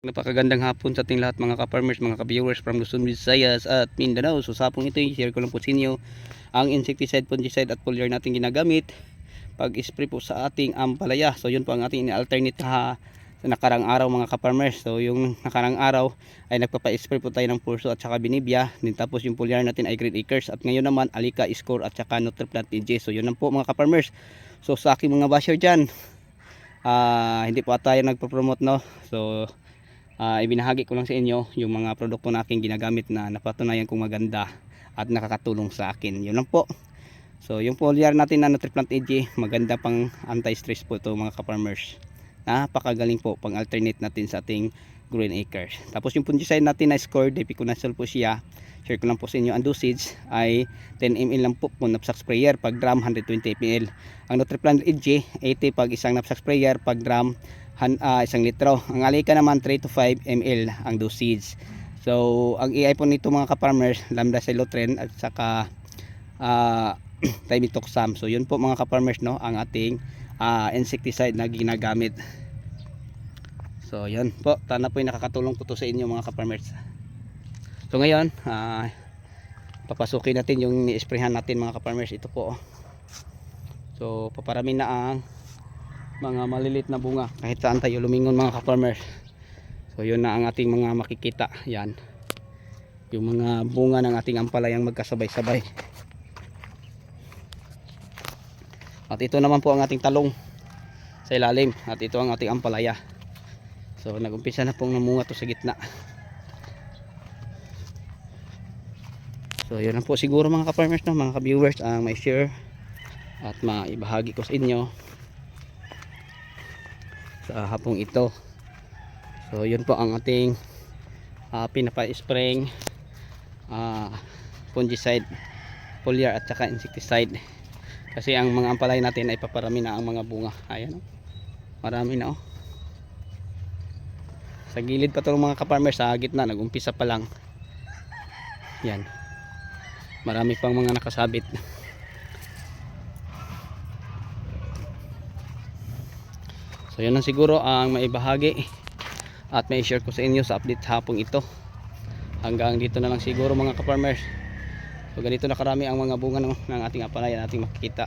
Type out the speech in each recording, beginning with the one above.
Napakagandang hapon sa ating lahat mga ka-farmers, mga ka-viewers from Luzon, Visayas at Mindanao. So sa hapong ito, i-share ko lang po sa inyo ang insecticide, fungicide at foliar natin ginagamit pag spray po sa ating ampalaya. So yun po ang ating alternate ha sa nakarang araw mga ka-farmers. So yung nakarang araw ay nagpapa-spray po tayo ng purso at saka binibia. Din tapos yung foliar natin ay green acres at ngayon naman alika, score at saka nutriplant TJ. So yun lang po mga ka-farmers. So sa aking mga basher dyan, ah, hindi po tayo nagpo-promote no. So Ah, ibinahagi ko lang sa inyo yung mga produkto na aking ginagamit na napatunayan kong maganda at nakakatulong sa akin. Yun lang po. So yung foliar natin na Nutriplant AG, maganda pang anti-stress po ito mga ka-farmers. Napakagaling po pang alternate natin sa ating green acres. Tapos yung fungicide natin na score, Depiconazole po siya. Share ko lang po sa inyo ang dosage ay 10 ml lang po po knapsack sprayer pag drum 120 ml. Ang Nutriplant AG 80 pag isang knapsack sprayer pag drum han, ah, isang litro. Ang alika naman 3 to 5 ml ang dosage. So, ang AI nito mga ka-farmers, lambda celotren at saka uh, timitoxam. So, yun po mga ka-farmers no, ang ating ah, insecticide na ginagamit. So, yun po. Tana po yung nakakatulong po to sa inyo mga ka-farmers. So, ngayon, ah, papasukin natin yung ni-sprayhan natin mga ka-farmers. Ito po. oh. So, paparami na ang mga malilit na bunga. Kahit saan tayo lumingon mga ka-farmers so yun na ang ating mga makikita. Yan. Yung mga bunga ng ating ampalayang magkasabay-sabay. At ito naman po ang ating talong sa ilalim. At ito ang ating ampalaya. So nagumpisa na pong namunga to sa gitna. So yun lang po siguro mga ka-farmers no, mga ka-viewers ang may share at maibahagi ko sa inyo sa hapong ito. So yun po ang ating uh, pinapa-spraying uh, fungicide foliar at saka insecticide. Kasi ang mga ampalay natin ay paparami na ang mga bunga. Ayan oh. marami na oh. Sa gilid pa to ng mga kaparmer sa gitna nagumpisa pa lang. Yan. Marami pang mga nakasabit So yun lang siguro ang maibahagi at may share ko sa inyo sa update hapong ito. Hanggang dito na lang siguro mga ka-farmers. So ganito na karami ang mga bunga ng, ng ating apalaya nating makikita.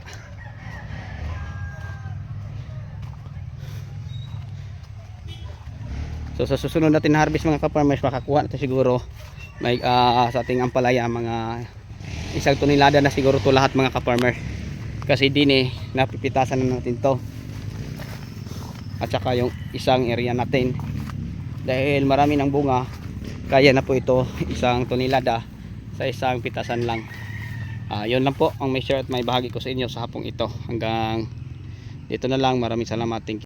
So sa susunod natin na harvest mga ka-farmers makakuha natin siguro may ah, sa ating ampalaya mga isang tonelada na siguro to lahat mga ka-farmers. Kasi din eh napipitasan na natin to at saka yung isang area natin. Dahil marami ng bunga kaya na po ito isang tonelada sa isang pitasan lang. Ah, yun lang po ang may share at may bahagi ko sa inyo sa hapong ito. Hanggang dito na lang. Maraming salamat. Thank you